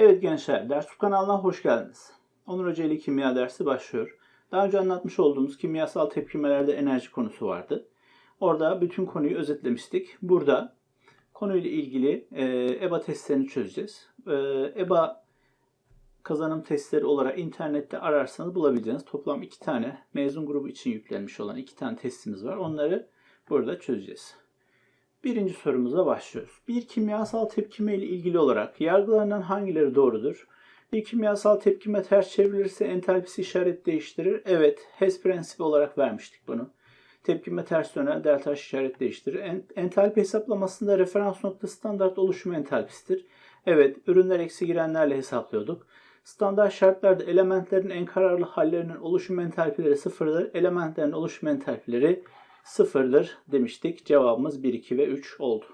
Evet gençler, Ders Tut kanalına hoş geldiniz. Onur Hoca ile kimya dersi başlıyor. Daha önce anlatmış olduğumuz kimyasal tepkimelerde enerji konusu vardı. Orada bütün konuyu özetlemiştik. Burada konuyla ilgili e, EBA testlerini çözeceğiz. E, EBA kazanım testleri olarak internette ararsanız bulabileceğiniz toplam iki tane mezun grubu için yüklenmiş olan iki tane testimiz var. Onları burada çözeceğiz. Birinci sorumuza başlıyoruz. Bir kimyasal tepkime ile ilgili olarak yargılarından hangileri doğrudur? Bir kimyasal tepkime ters çevrilirse entalpisi işaret değiştirir. Evet, Hess prensibi olarak vermiştik bunu. Tepkime ters döner, delta H işaret değiştirir. En- Entalpi hesaplamasında referans nokta standart oluşumu entalpisidir. Evet, ürünler eksi girenlerle hesaplıyorduk. Standart şartlarda elementlerin en kararlı hallerinin oluşum entalpileri sıfırdır. Elementlerin oluşum entalpileri sıfırdır demiştik. Cevabımız 1, 2 ve 3 oldu.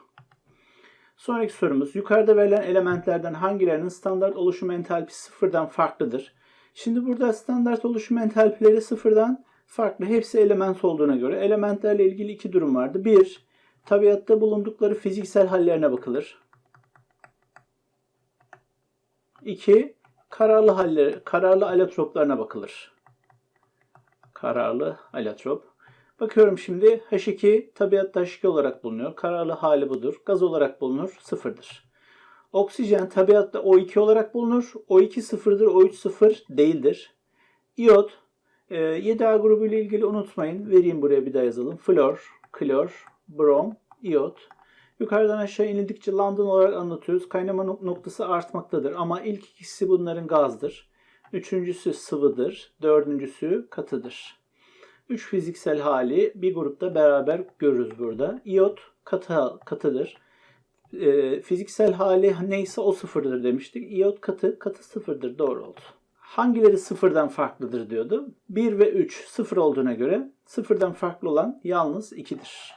Sonraki sorumuz yukarıda verilen elementlerden hangilerinin standart oluşum entalpisi sıfırdan farklıdır? Şimdi burada standart oluşum entalpileri sıfırdan farklı. Hepsi element olduğuna göre elementlerle ilgili iki durum vardı. Bir, tabiatta bulundukları fiziksel hallerine bakılır. İki, kararlı halleri, kararlı alotroplarına bakılır. Kararlı alotrop. Bakıyorum şimdi H2 tabiatta H2 olarak bulunuyor. Kararlı hali budur. Gaz olarak bulunur. Sıfırdır. Oksijen tabiatta O2 olarak bulunur. O2 sıfırdır. O3 sıfır değildir. İyot 7A grubu ile ilgili unutmayın. Vereyim buraya bir daha yazalım. Flor, klor, brom, iyot. Yukarıdan aşağı inildikçe London olarak anlatıyoruz. Kaynama nok- noktası artmaktadır. Ama ilk ikisi bunların gazdır. Üçüncüsü sıvıdır. Dördüncüsü katıdır. Üç fiziksel hali bir grupta beraber görürüz burada. İyot katı, katıdır. Ee, fiziksel hali neyse o sıfırdır demiştik. İyot katı, katı sıfırdır. Doğru oldu. Hangileri sıfırdan farklıdır diyordu. 1 ve 3 sıfır olduğuna göre sıfırdan farklı olan yalnız 2'dir.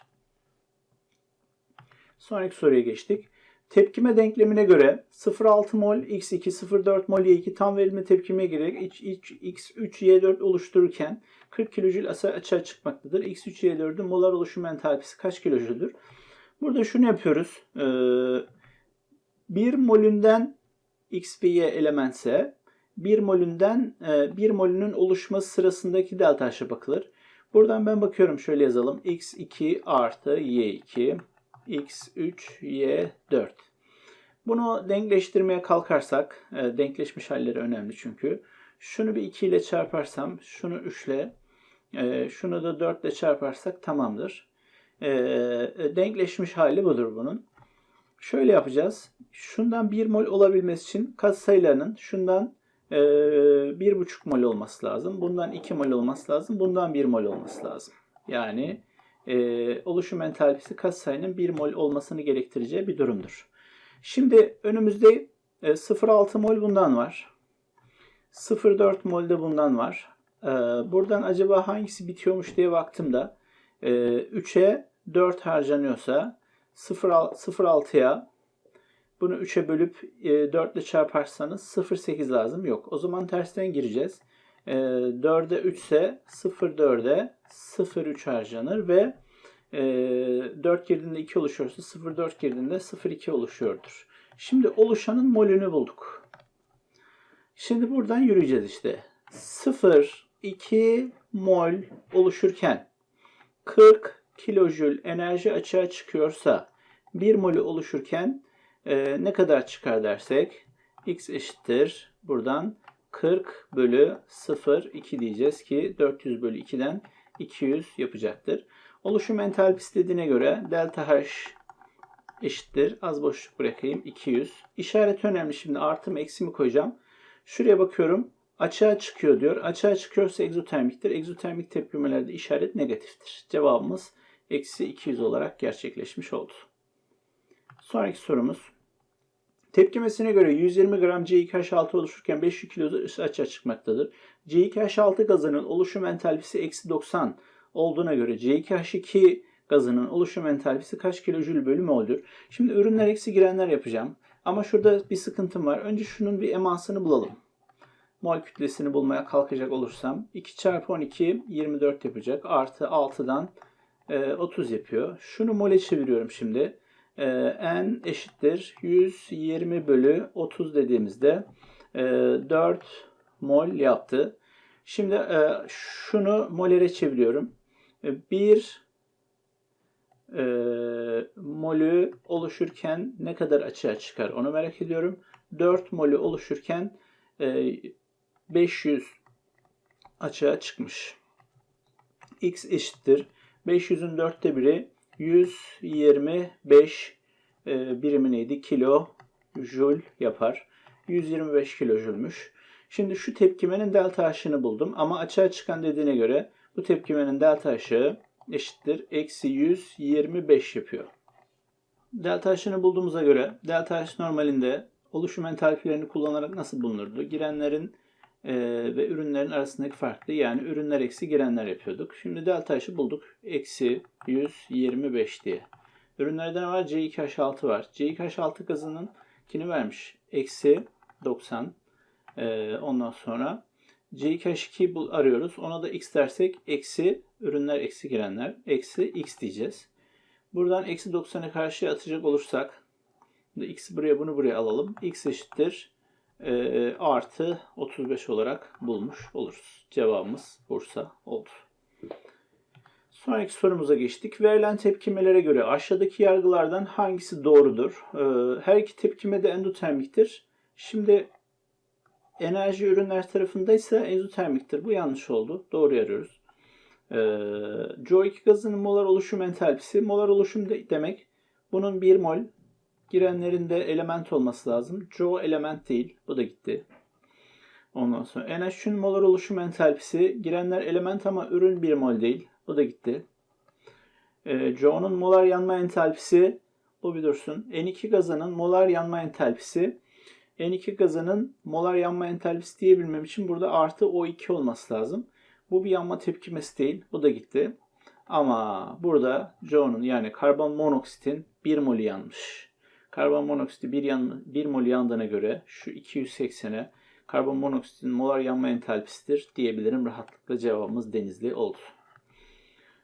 Sonraki soruya geçtik. Tepkime denklemine göre 0,6 mol x2, 0,4 mol y2 tam verilme tepkimeye girerek x3y4 oluştururken 40 kilojül açığa çıkmaktadır. x3y4'ün molar oluşum entalpisi kaç kilojüldür? Burada şunu yapıyoruz. Ee, 1 molünden x ve y elementse 1 molünden 1 molünün oluşması sırasındaki delta H'a bakılır. Buradan ben bakıyorum şöyle yazalım. x2 artı y2 x3 y4. Bunu denkleştirmeye kalkarsak, e, denkleşmiş halleri önemli çünkü. Şunu bir 2 ile çarparsam, şunu 3 ile, e, şunu da 4 ile çarparsak tamamdır. E, denkleşmiş hali budur bunun. Şöyle yapacağız. Şundan 1 mol olabilmesi için katsayılarının şundan e, 1,5 mol olması lazım. Bundan 2 mol olması lazım. Bundan 1 mol olması lazım. Yani e, oluşum entalpisi katsayının 1 mol olmasını gerektireceği bir durumdur. Şimdi önümüzde e, 0,6 mol bundan var. 0,4 mol de bundan var. E, buradan acaba hangisi bitiyormuş diye baktığımda e, 3'e 4 harcanıyorsa 0,6'ya bunu 3'e bölüp e, 4 ile çarparsanız 0,8 lazım. Yok. O zaman tersten gireceğiz. E, 4'e 3 ise 0,4'e 0,3 harcanır ve e, 4 girdiğinde 2 oluşuyorsa 0,4 girdiğinde 0,2 oluşuyordur. Şimdi oluşanın molünü bulduk. Şimdi buradan yürüyeceğiz işte. 0,2 mol oluşurken 40 kilojül enerji açığa çıkıyorsa 1 molü oluşurken e, ne kadar çıkar dersek x eşittir buradan 40 bölü 0 2 diyeceğiz ki 400 bölü 2'den 200 yapacaktır. Oluşum entalpisi dediğine göre delta H eşittir. Az boşluk bırakayım 200. İşaret önemli şimdi artı mı eksi mi koyacağım. Şuraya bakıyorum açığa çıkıyor diyor. Açığa çıkıyorsa egzotermiktir. Egzotermik tepkimelerde işaret negatiftir. Cevabımız eksi 200 olarak gerçekleşmiş oldu. Sonraki sorumuz. Tepkimesine göre 120 gram C2H6 oluşurken 500 kilo açığa çıkmaktadır. C2H6 gazının oluşum entalpisi eksi 90 olduğuna göre C2H2 gazının oluşum entalpisi kaç kilojül bölü mol'dür? Şimdi ürünler eksi girenler yapacağım. Ama şurada bir sıkıntım var. Önce şunun bir emasını bulalım. Mol kütlesini bulmaya kalkacak olursam 2 çarpı 12 24 yapacak. Artı 6'dan e, 30 yapıyor. Şunu mole çeviriyorum şimdi. E, n eşittir 120 bölü 30 dediğimizde e, 4 mol yaptı. Şimdi e, şunu molere çeviriyorum. 1 e, molü oluşurken ne kadar açığa çıkar onu merak ediyorum. 4 molü oluşurken e, 500 açığa çıkmış. X eşittir. 500'ün dörtte biri 125 e, birimi neydi? Kilo jül yapar. 125 kilojülmüş. Şimdi şu tepkimenin delta aşını buldum ama açığa çıkan dediğine göre bu tepkimenin delta aşığı eşittir. Eksi 125 yapıyor. Delta aşını bulduğumuza göre delta aş normalinde oluşum entalpilerini kullanarak nasıl bulunurdu? Girenlerin e, ve ürünlerin arasındaki farklı yani ürünler eksi girenler yapıyorduk. Şimdi delta aşı bulduk. Eksi 125 diye. Ürünlerde ne var? C2H6 var. C2H6 gazının kini vermiş. Eksi 90. E, ondan sonra C2H2 arıyoruz. Ona da x dersek eksi ürünler eksi girenler. Eksi x diyeceğiz. Buradan eksi 90'ı karşıya atacak olursak x'i buraya bunu buraya alalım. x eşittir e, artı 35 olarak bulmuş oluruz. Cevabımız Bursa oldu. Sonraki sorumuza geçtik. Verilen tepkimelere göre aşağıdaki yargılardan hangisi doğrudur? E, her iki tepkime de endotermiktir. Şimdi enerji ürünler tarafındaysa endotermiktir. Bu yanlış oldu. Doğru arıyoruz. E, CO2 gazının molar oluşum entalpisi. Molar oluşum de, demek bunun 1 mol girenlerinde element olması lazım. Joe element değil. Bu da gitti. Ondan sonra NH3'ün molar oluşum entalpisi. Girenler element ama ürün 1 mol değil. Bu da gitti. E, Joe'nun molar yanma entalpisi. Bu bir dursun. N2 gazının molar yanma entalpisi. N2 gazının molar yanma entalpisi diyebilmem için burada artı O2 olması lazım. Bu bir yanma tepkimesi değil. Bu da gitti. Ama burada Joe'nun yani karbon monoksitin 1 molü yanmış. Karbon monoksiti 1, yan, 1 mol yandığına göre şu 280'e karbon monoksitin molar yanma entalpisidir diyebilirim. Rahatlıkla cevabımız denizli oldu.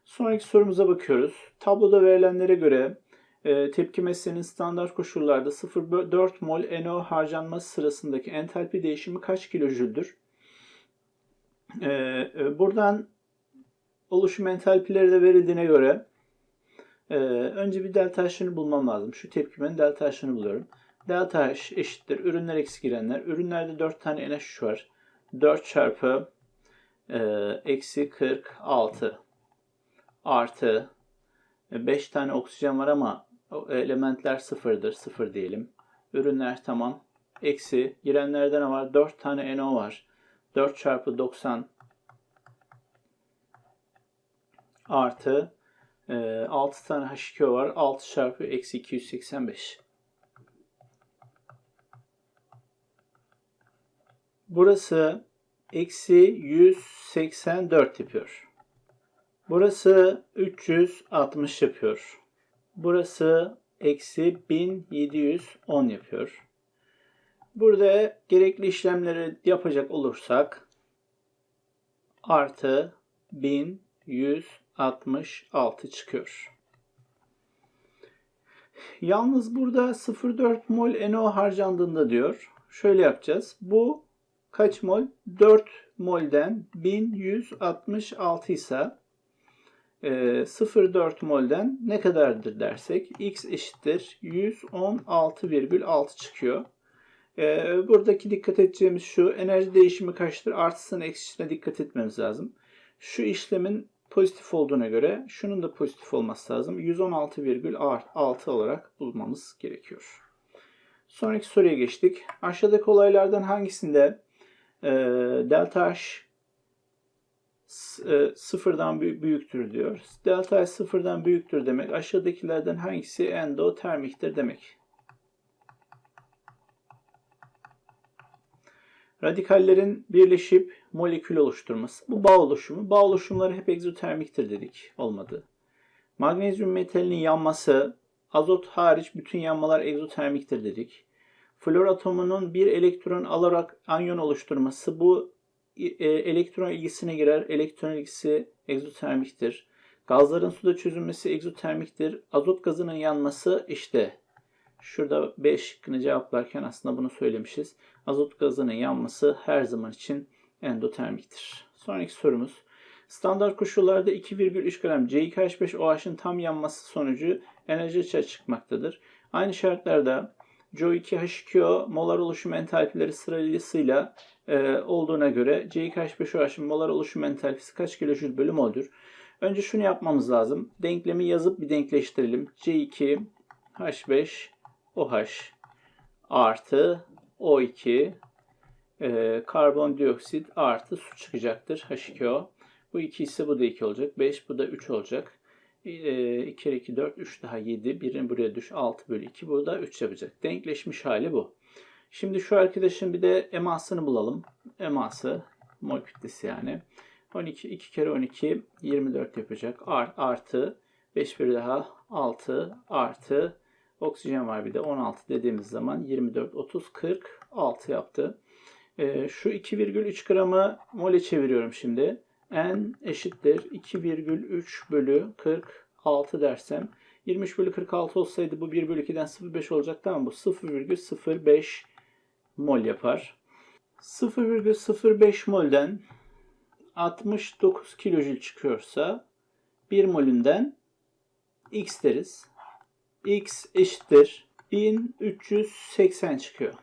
Sonraki sorumuza bakıyoruz. Tabloda verilenlere göre e, tepkimesinin standart koşullarda 0,4 mol NO harcanması sırasındaki entalpi değişimi kaç kilojüldür? E, e, buradan oluşum entalpileri de verildiğine göre ee, önce bir delta H'ını bulmam lazım. Şu tepkimenin delta H'ını buluyorum. Delta H eşittir. Ürünler eksi girenler. Ürünlerde 4 tane NH var. 4 çarpı e, eksi 46 artı 5 e, tane oksijen var ama elementler sıfırdır. Sıfır diyelim. Ürünler tamam. Eksi girenlerde ne var? 4 tane NO var. 4 çarpı 90 artı 6 ee, tane H2O var. 6 çarpı eksi 285. Burası eksi 184 yapıyor. Burası 360 yapıyor. Burası eksi 1710 yapıyor. Burada gerekli işlemleri yapacak olursak artı 1100 66 çıkıyor. Yalnız burada 0,4 mol NO harcandığında diyor. Şöyle yapacağız. Bu kaç mol? 4 molden 1166 ise 0,4 molden ne kadardır dersek x eşittir 116,6 çıkıyor. E, buradaki dikkat edeceğimiz şu enerji değişimi kaçtır? Artısına eksisine dikkat etmemiz lazım. Şu işlemin pozitif olduğuna göre şunun da pozitif olması lazım. 116,6 olarak bulmamız gerekiyor. Sonraki soruya geçtik. Aşağıdaki olaylardan hangisinde e, delta H e, sıfırdan büyüktür diyor. Delta H sıfırdan büyüktür demek aşağıdakilerden hangisi endotermiktir demek. Radikallerin birleşip molekül oluşturması. Bu bağ oluşumu. Bağ oluşumları hep egzotermiktir dedik. Olmadı. Magnezyum metalinin yanması, azot hariç bütün yanmalar egzotermiktir dedik. Flor atomunun bir elektron alarak anyon oluşturması bu e, elektron ilgisine girer. Elektron ilgisi egzotermiktir. Gazların suda çözülmesi egzotermiktir. Azot gazının yanması işte şurada B şıkkını cevaplarken aslında bunu söylemişiz. Azot gazının yanması her zaman için endotermiktir. Sonraki sorumuz. Standart koşullarda 2,3 gram C2H5OH'ın tam yanması sonucu enerji açığa çıkmaktadır. Aynı şartlarda CO2H2O molar oluşum entalpileri sırasıyla e, olduğuna göre C2H5OH'ın molar oluşum entalpisi kaç kilojül bölü mol'dür? Önce şunu yapmamız lazım. Denklemi yazıp bir denkleştirelim. C2H5OH artı O2 e, karbondioksit artı su çıkacaktır. H2O. Bu 2 ise bu da 2 olacak. 5 bu da 3 olacak. E, 2 kere 2 4 3 daha 7. Birini buraya düş 6 bölü 2. Bu da 3 yapacak. Denkleşmiş hali bu. Şimdi şu arkadaşın bir de emasını bulalım. Eması mol kütlesi yani. 12 2 kere 12 24 yapacak. Art, artı 5 bir daha 6 artı oksijen var bir de 16 dediğimiz zaman 24 30 40 6 yaptı. E, şu 2,3 gramı mole çeviriyorum şimdi. N eşittir 2,3 bölü 46 dersem 23 bölü 46 olsaydı bu 1 bölü 2'den 0,5 olacaktı ama bu 0,05 mol yapar. 0,05 molden 69 kilojül çıkıyorsa 1 molünden x deriz. X eşittir 1380 çıkıyor.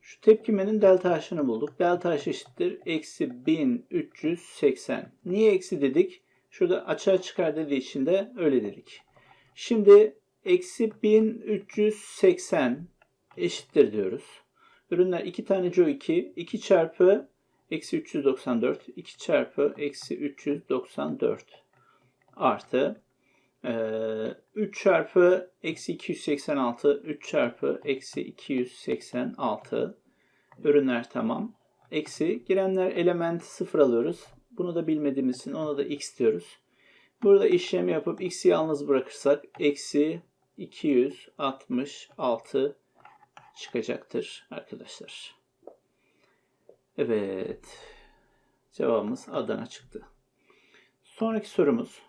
Şu tepkimenin delta H'ını bulduk. Delta H eşittir. Eksi 1380. Niye eksi dedik? Şurada açığa çıkar dediği için de öyle dedik. Şimdi eksi 1380 eşittir diyoruz. Ürünler 2 tane CO2 2 çarpı eksi 394 2 çarpı eksi 394 artı 3 çarpı eksi 286 3 çarpı eksi 286 ürünler tamam. Eksi girenler elementi sıfır alıyoruz. Bunu da bilmediğimiz için ona da x diyoruz. Burada işlemi yapıp x'i yalnız bırakırsak eksi 266 çıkacaktır arkadaşlar. Evet. Cevabımız Adana çıktı. Sonraki sorumuz.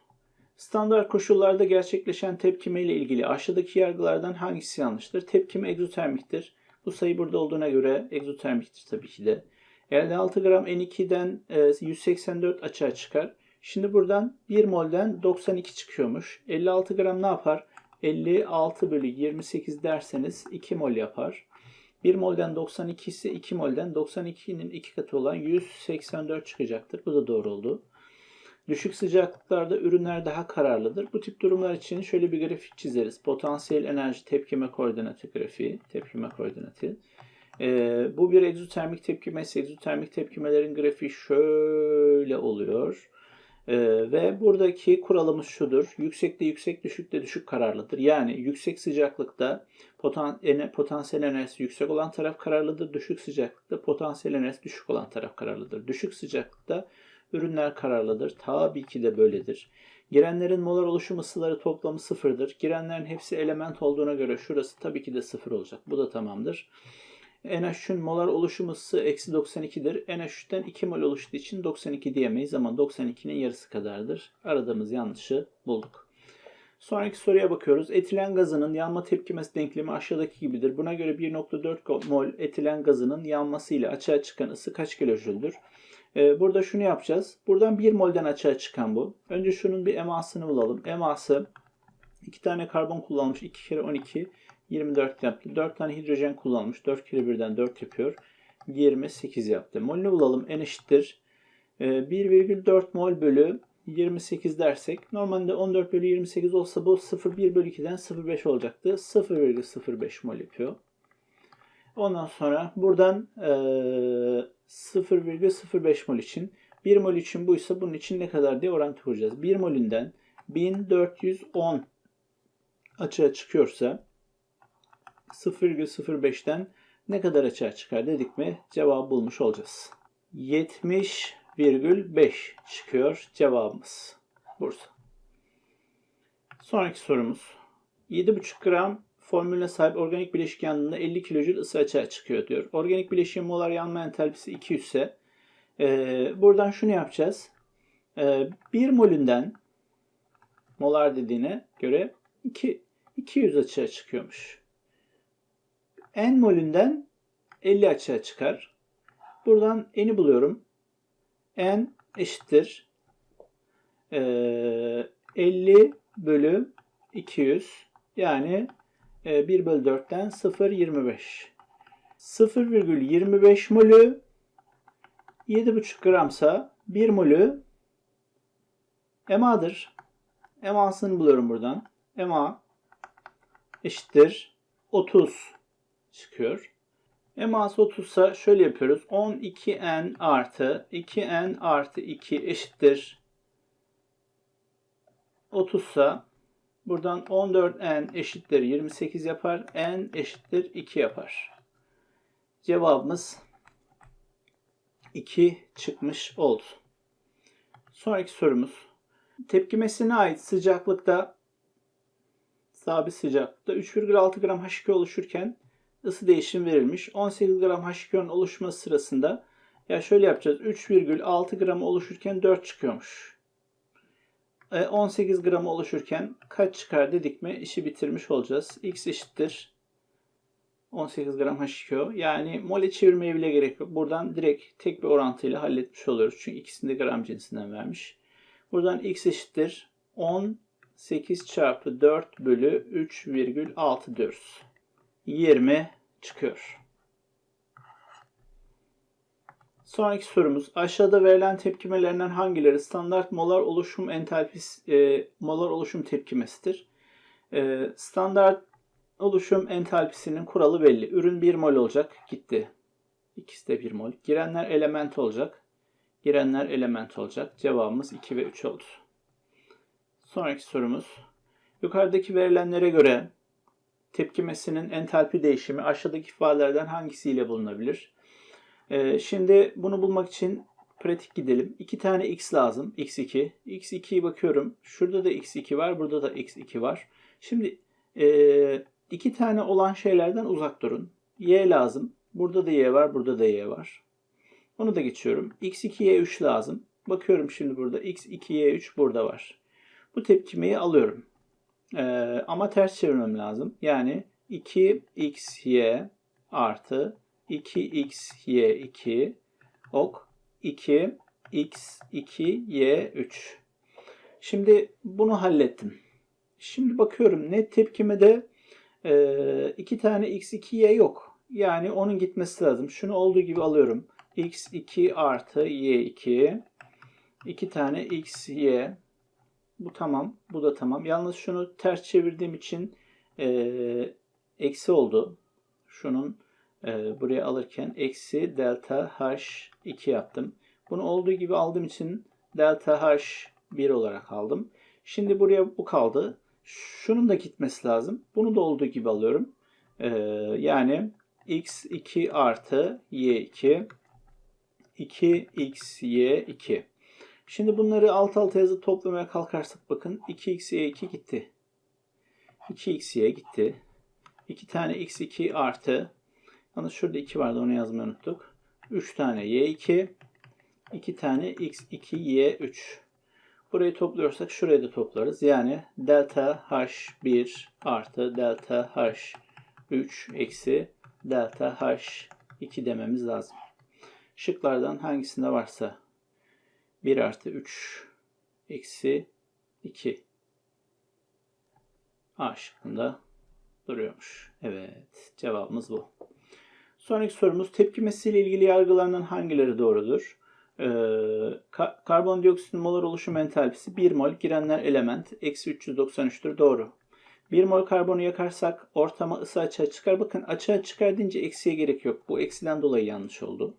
Standart koşullarda gerçekleşen tepkime ile ilgili aşağıdaki yargılardan hangisi yanlıştır? Tepkime egzotermiktir. Bu sayı burada olduğuna göre egzotermiktir tabii ki de. 56 gram N2'den 184 e, açığa çıkar. Şimdi buradan 1 molden 92 çıkıyormuş. 56 gram ne yapar? 56 bölü 28 derseniz 2 mol yapar. 1 molden 92 ise 2 molden 92'nin 2 katı olan 184 çıkacaktır. Bu da doğru oldu. Düşük sıcaklıklarda ürünler daha kararlıdır. Bu tip durumlar için şöyle bir grafik çizeriz. Potansiyel enerji tepkime koordinatı grafiği, tepkime koordinatı. Ee, bu bir egzotermik tepkimesi. Egzotermik tepkimelerin grafiği şöyle oluyor. Ee, ve buradaki kuralımız şudur. Yüksekte yüksek, düşükte düşük kararlıdır. Yani yüksek sıcaklıkta potan, potansiyel enerjisi yüksek olan taraf kararlıdır. Düşük sıcaklıkta potansiyel enerjisi düşük olan taraf kararlıdır. Düşük sıcaklıkta ürünler kararlıdır. Tabii ki de böyledir. Girenlerin molar oluşum ısıları toplamı sıfırdır. Girenlerin hepsi element olduğuna göre şurası tabii ki de sıfır olacak. Bu da tamamdır. NH3'ün molar oluşum ısısı eksi 92'dir. NH3'ten 2 mol oluştuğu için 92 diyemeyiz ama 92'nin yarısı kadardır. Aradığımız yanlışı bulduk. Sonraki soruya bakıyoruz. Etilen gazının yanma tepkimesi denklemi aşağıdaki gibidir. Buna göre 1.4 mol etilen gazının yanması ile açığa çıkan ısı kaç kilojüldür? Ee, burada şunu yapacağız. Buradan 1 molden açığa çıkan bu. Önce şunun bir emasını bulalım. Eması 2 tane karbon kullanmış. 2 kere 12 24 yaptı. 4 tane hidrojen kullanmış. 4 kere birden 4 yapıyor. 28 yaptı. Molünü bulalım. N eşittir. 1,4 ee, mol bölü 28 dersek normalde 14 bölü 28 olsa bu 0,1 bölü 2'den 0,5 olacaktı. 0,05 mol yapıyor. Ondan sonra buradan e, 0,05 mol için 1 mol için buysa bunun için ne kadar diye orantı kuracağız. 1 molünden 1410 açığa çıkıyorsa 0,05'ten ne kadar açığa çıkar dedik mi cevabı bulmuş olacağız. 70,5 çıkıyor cevabımız. Bursa. Sonraki sorumuz. 7,5 gram formülüne sahip organik bileşik yandığında 50 kilojül ısı açığa çıkıyor diyor. Organik bileşiğin molar yanma entalpisi 200 ise e, buradan şunu yapacağız. E, 1 molünden molar dediğine göre 2, 200 açığa çıkıyormuş. N molünden 50 açığa çıkar. Buradan n'i buluyorum. N eşittir. Ee, 50 bölü 200 yani e, 1 bölü 4'ten 0,25. 0,25 molü 7,5 gramsa 1 molü MA'dır. MA'sını buluyorum buradan. MA eşittir 30 çıkıyor. MA'sı 30 ise şöyle yapıyoruz. 12N artı 2N artı 2 eşittir 30 ise buradan 14N eşittir 28 yapar. N eşittir 2 yapar. Cevabımız 2 çıkmış oldu. Sonraki sorumuz. Tepkimesine ait sıcaklıkta sabit sıcaklıkta 3,6 gram H2 oluşurken ısı değişim verilmiş. 18 gram H2'nin oluşması sırasında ya şöyle yapacağız. 3,6 gram oluşurken 4 çıkıyormuş. 18 gram oluşurken kaç çıkar dedik mi işi bitirmiş olacağız. X eşittir 18 gram H2O. Yani mole çevirmeye bile gerek yok. Buradan direkt tek bir orantıyla halletmiş oluyoruz. Çünkü ikisini de gram cinsinden vermiş. Buradan X eşittir 18 çarpı 4 bölü 3,6 diyoruz. 20 çıkıyor. Sonraki sorumuz aşağıda verilen tepkimelerinden hangileri standart molar oluşum entalpisi e, molar oluşum tepkimesidir? E, standart oluşum entalpisinin kuralı belli. Ürün 1 mol olacak. Gitti. İkisi de 1 mol. Girenler element olacak. Girenler element olacak. Cevabımız 2 ve 3 oldu. Sonraki sorumuz. Yukarıdaki verilenlere göre tepkimesinin entalpi değişimi aşağıdaki ifadelerden hangisiyle bulunabilir? Ee, şimdi bunu bulmak için pratik gidelim. İki tane x lazım. x2. x2'yi bakıyorum. Şurada da x2 var. Burada da x2 var. Şimdi e, iki tane olan şeylerden uzak durun. y lazım. Burada da y var. Burada da y var. Onu da geçiyorum. x2'ye 3 lazım. Bakıyorum şimdi burada. x2'ye 3 burada var. Bu tepkimeyi alıyorum. Ee, ama ters çevirmem lazım. Yani 2xy artı 2xy2 ok 2x2y3. Şimdi bunu hallettim. Şimdi bakıyorum net tepkimede e, iki tane x2y yok. Yani onun gitmesi lazım. Şunu olduğu gibi alıyorum. x2 artı y2 iki tane xy bu tamam. Bu da tamam. Yalnız şunu ters çevirdiğim için e, eksi oldu. Şunun e, buraya alırken eksi delta h2 yaptım. Bunu olduğu gibi aldığım için delta h1 olarak aldım. Şimdi buraya bu kaldı. Şunun da gitmesi lazım. Bunu da olduğu gibi alıyorum. E, yani x2 artı y2 2xy2 Şimdi bunları alt alta yazıp toplamaya kalkarsak bakın 2x'ye 2 gitti. 2x'ye gitti. 2 tane x2 artı Yalnız şurada 2 vardı onu yazmayı unuttuk. 3 tane y2 2 tane x2 y3 Burayı topluyorsak şurayı da toplarız. Yani delta h1 artı delta h3 eksi delta h2 dememiz lazım. Şıklardan hangisinde varsa 1 artı 3 eksi 2 A şıkkında duruyormuş. Evet cevabımız bu. Sonraki sorumuz tepkimesiyle ilgili yargılarından hangileri doğrudur? Ee, ka karbondioksitin molar oluşum entalpisi 1 mol girenler element eksi 393'tür doğru. 1 mol karbonu yakarsak ortama ısı açığa çıkar. Bakın açığa çıkar deyince eksiye gerek yok. Bu eksiden dolayı yanlış oldu.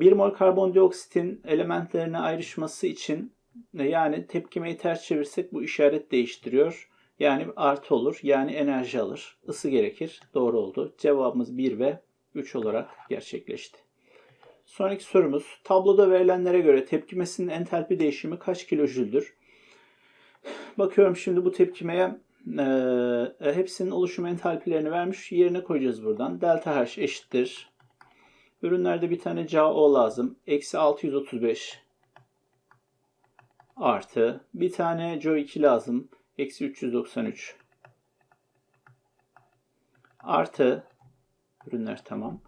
1 mol karbondioksitin elementlerine ayrışması için yani tepkimeyi ters çevirsek bu işaret değiştiriyor. Yani artı olur. Yani enerji alır. Isı gerekir. Doğru oldu. Cevabımız 1 ve 3 olarak gerçekleşti. Sonraki sorumuz. Tabloda verilenlere göre tepkimesinin entalpi değişimi kaç kilojüldür? Bakıyorum şimdi bu tepkimeye Ee, hepsinin oluşum entalpilerini vermiş. Yerine koyacağız buradan. Delta H eşittir. Ürünlerde bir tane CaO lazım. Eksi 635 artı bir tane CO2 lazım. Eksi 393 artı ürünler tamam.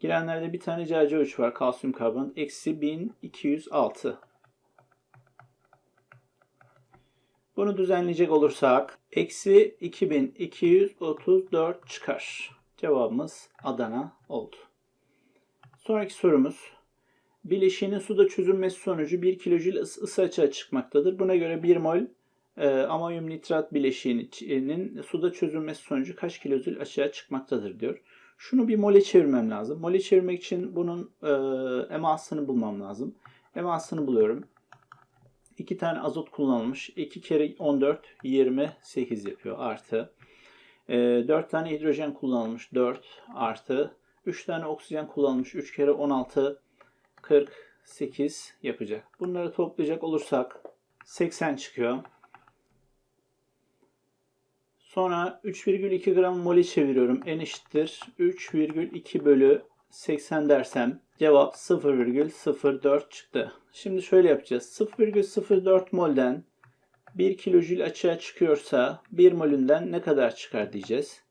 Girenlerde bir tane CaCO3 var. Kalsiyum karbon. Eksi 1206 Bunu düzenleyecek olursak eksi 2234 çıkar. Cevabımız Adana oldu. Sonraki sorumuz. Bileşiğinin suda çözülmesi sonucu 1 kilojül ısı, açığa çıkmaktadır. Buna göre 1 mol e, amonyum nitrat bileşiğinin suda çözülmesi sonucu kaç kilojül açığa çıkmaktadır diyor. Şunu bir mole çevirmem lazım. Mole çevirmek için bunun e, emasını bulmam lazım. Emasını buluyorum. 2 tane azot kullanılmış. 2 kere 14 28 yapıyor artı. E, 4 tane hidrojen kullanılmış 4 artı. 3 tane oksijen kullanılmış 3 kere 16 48 yapacak. Bunları toplayacak olursak 80 çıkıyor. Sonra 3,2 gram mole çeviriyorum. N eşittir 3,2 bölü 80 dersem cevap 0,04 çıktı. Şimdi şöyle yapacağız. 0,04 molden 1 kilojül açığa çıkıyorsa 1 molünden ne kadar çıkar diyeceğiz.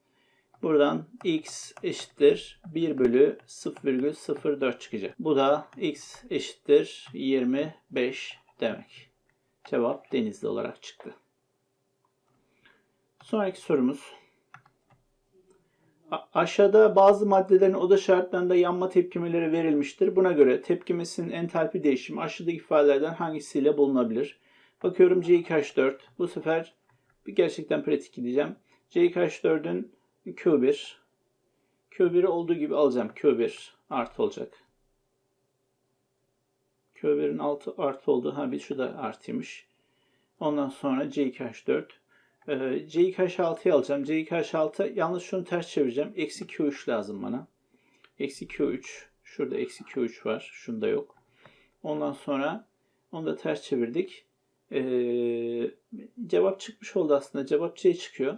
Buradan x eşittir 1 bölü 0,04 çıkacak. Bu da x eşittir 25 demek. Cevap denizli olarak çıktı. Sonraki sorumuz. Aşağıda bazı maddelerin oda şartlarında yanma tepkimeleri verilmiştir. Buna göre tepkimesinin entalpi değişimi aşağıdaki ifadelerden hangisiyle bulunabilir? Bakıyorum C2H4. Bu sefer bir gerçekten pratik gideceğim. C2H4'ün Q1. Q1'i olduğu gibi alacağım. Q1 artı olacak. Q1'in altı artı olduğu ha bir şu da artıymış. Ondan sonra C2H4 ee, C2H6'yı alacağım. C2H6 yalnız şunu ters çevireceğim. Eksi Q3 lazım bana. Eksi Q3. Şurada eksi Q3 var. Şunda yok. Ondan sonra onu da ters çevirdik. Ee, cevap çıkmış oldu aslında. Cevap C çıkıyor.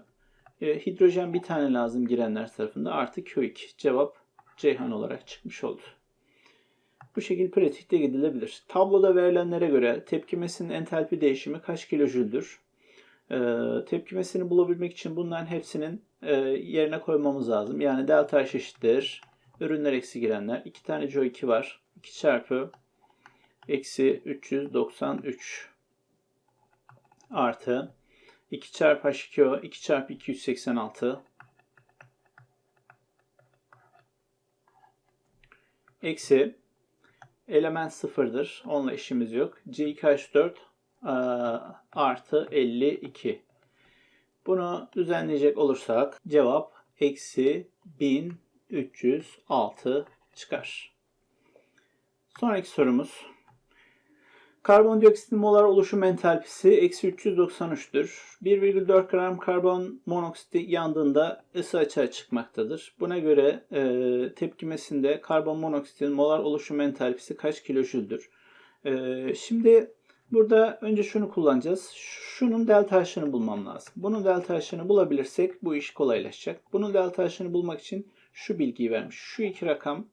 Ee, hidrojen bir tane lazım girenler tarafında. Artı Q2. Cevap Ceyhan olarak çıkmış oldu. Bu şekilde pratikte gidilebilir. Tabloda verilenlere göre tepkimesinin entalpi değişimi kaç kilojüldür? E, tepkimesini bulabilmek için bunların hepsinin e, yerine koymamız lazım. Yani delta H eşittir. Ürünler eksi girenler. 2 tane CO2 var. 2 çarpı eksi 393 artı 2 çarpı H2O 2 çarpı 286 eksi element sıfırdır. Onunla işimiz yok. C2H4 ee, artı 52. Bunu düzenleyecek olursak cevap eksi 1306 çıkar. Sonraki sorumuz. Karbondioksitin molar oluşum entalpisi eksi 393'tür. 1,4 gram karbon monoksiti yandığında ısı açığa çıkmaktadır. Buna göre e, tepkimesinde karbon monoksitin molar oluşum entalpisi kaç kilojüldür? E, şimdi Burada önce şunu kullanacağız. Şunun delta H'ını bulmam lazım. Bunun delta H'ını bulabilirsek bu iş kolaylaşacak. Bunun delta H'ını bulmak için şu bilgiyi vermiş. Şu iki rakam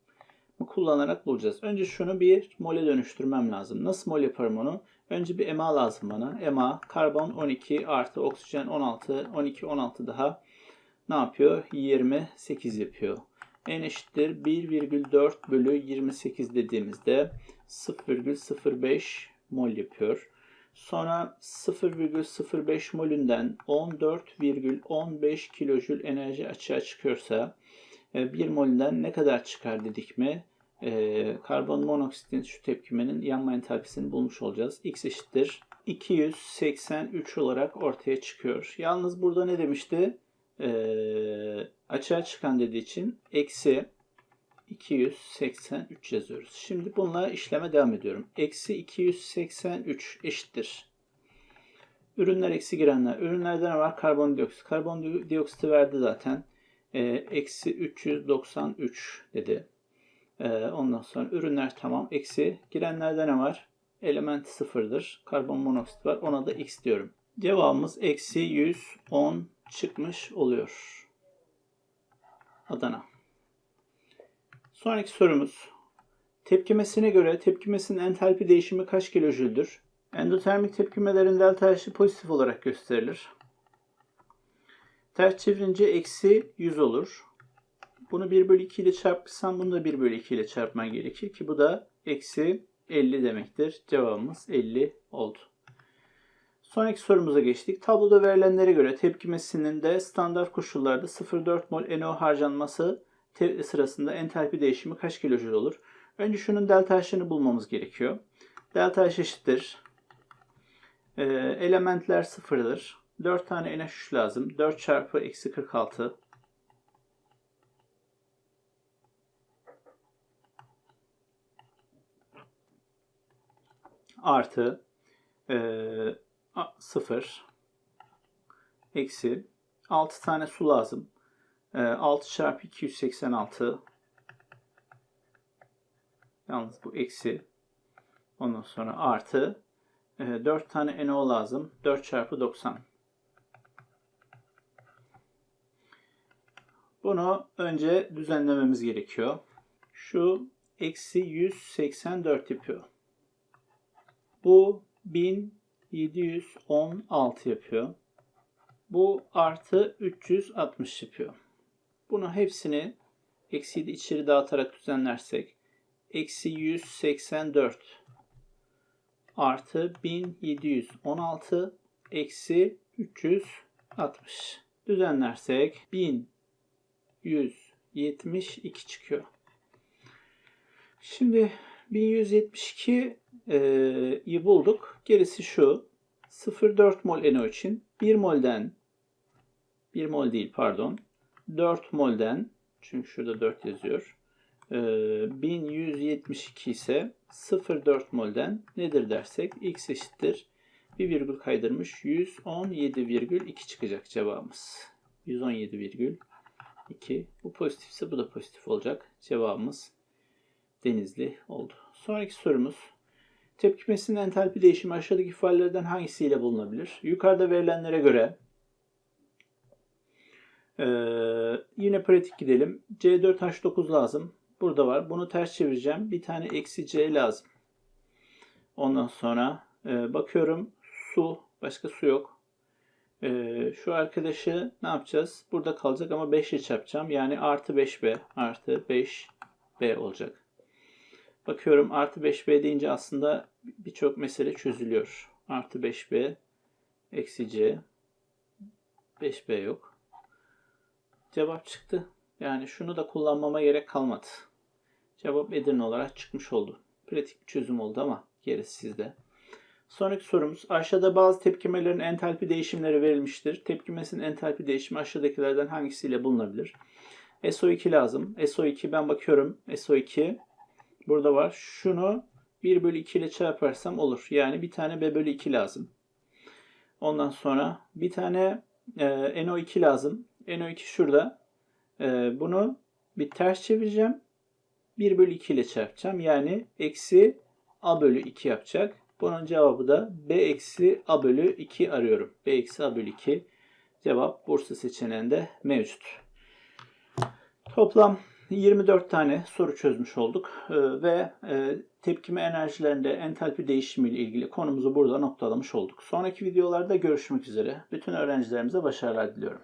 kullanarak bulacağız. Önce şunu bir mole dönüştürmem lazım. Nasıl mol yaparım onu? Önce bir EMA lazım bana. EMA karbon 12 artı oksijen 16. 12 16 daha ne yapıyor? 28 yapıyor. N eşittir 1,4 bölü 28 dediğimizde 0,05 mol yapıyor. Sonra 0,05 molünden 14,15 kilojül enerji açığa çıkıyorsa 1 e, molünden ne kadar çıkar dedik mi? E, karbon monoksitin şu tepkimenin yanma entalpisini bulmuş olacağız. X eşittir 283 olarak ortaya çıkıyor. Yalnız burada ne demişti? E, açığa çıkan dediği için eksi 283 yazıyoruz. Şimdi bununla işleme devam ediyorum. Eksi 283 eşittir. Ürünler eksi girenler. Ürünlerde ne var? Karbondioksit. Karbondioksiti verdi zaten. Ee, eksi 393 dedi. Ee, ondan sonra ürünler tamam. Eksi girenlerde ne var? Element sıfırdır. Karbon monoksit var. Ona da x diyorum. Cevabımız eksi 110 çıkmış oluyor. Adana. Sonraki sorumuz. Tepkimesine göre tepkimesinin entalpi değişimi kaç kilojüldür? Endotermik tepkimelerin delta H'i pozitif olarak gösterilir. Ters çevirince eksi 100 olur. Bunu 1 bölü 2 ile çarpırsan bunu da 1 bölü 2 ile çarpman gerekir ki bu da eksi 50 demektir. Cevabımız 50 oldu. Sonraki sorumuza geçtik. Tabloda verilenlere göre tepkimesinin de standart koşullarda 0,4 mol NO harcanması sırasında entalpi değişimi kaç kilojül olur? Önce şunun delta H'ını bulmamız gerekiyor. Delta H eşittir. Ee, elementler sıfırdır. 4 tane NH3 lazım. 4 çarpı eksi 46 artı e, 0 eksi 6 tane su lazım. E, 6 çarpı 286 yalnız bu eksi ondan sonra artı e, 4 tane NO lazım. 4 çarpı 90 Bunu önce düzenlememiz gerekiyor. Şu eksi 184 yapıyor. Bu 1716 yapıyor. Bu artı 360 yapıyor. Bunu hepsini eksiyi de içeri dağıtarak düzenlersek eksi 184 artı 1716 eksi 360 düzenlersek 1172 çıkıyor. Şimdi 1172'yi bulduk. Gerisi şu. 0,4 mol NO için 1 molden 1 mol değil pardon 4 molden çünkü şurada 4 yazıyor. 1172 ise 0,4 molden nedir dersek x eşittir. Bir virgül kaydırmış 117,2 çıkacak cevabımız. 117,2 bu pozitifse bu da pozitif olacak. Cevabımız Denizli oldu. Sonraki sorumuz. Tepkimesinin entalpi değişimi aşağıdaki ifadelerden hangisiyle bulunabilir? Yukarıda verilenlere göre ee, yine pratik gidelim. C4H9 lazım. Burada var. Bunu ters çevireceğim. Bir tane eksi C lazım. Ondan sonra e, bakıyorum su. Başka su yok. E, şu arkadaşı ne yapacağız? Burada kalacak ama 5 ile çarpacağım. Yani artı 5B artı 5B olacak. Bakıyorum artı 5b deyince aslında birçok mesele çözülüyor. Artı 5b eksi c 5b yok. Cevap çıktı. Yani şunu da kullanmama gerek kalmadı. Cevap Edirne olarak çıkmış oldu. Pratik bir çözüm oldu ama gerisi sizde. Sonraki sorumuz. Aşağıda bazı tepkimelerin entalpi değişimleri verilmiştir. Tepkimesinin entalpi değişimi aşağıdakilerden hangisiyle bulunabilir? SO2 lazım. SO2 ben bakıyorum. SO2 burada var. Şunu 1 bölü 2 ile çarparsam olur. Yani bir tane B bölü 2 lazım. Ondan sonra bir tane e, NO2 lazım. NO2 şurada. E, bunu bir ters çevireceğim. 1 bölü 2 ile çarpacağım. Yani eksi A bölü 2 yapacak. Bunun cevabı da B eksi A bölü 2 arıyorum. B eksi A bölü 2 cevap Bursa seçeneğinde mevcut. Toplam 24 tane soru çözmüş olduk ee, ve e, tepkime enerjilerinde entalpi değişimi ile ilgili konumuzu burada noktalamış olduk. Sonraki videolarda görüşmek üzere. Bütün öğrencilerimize başarılar diliyorum.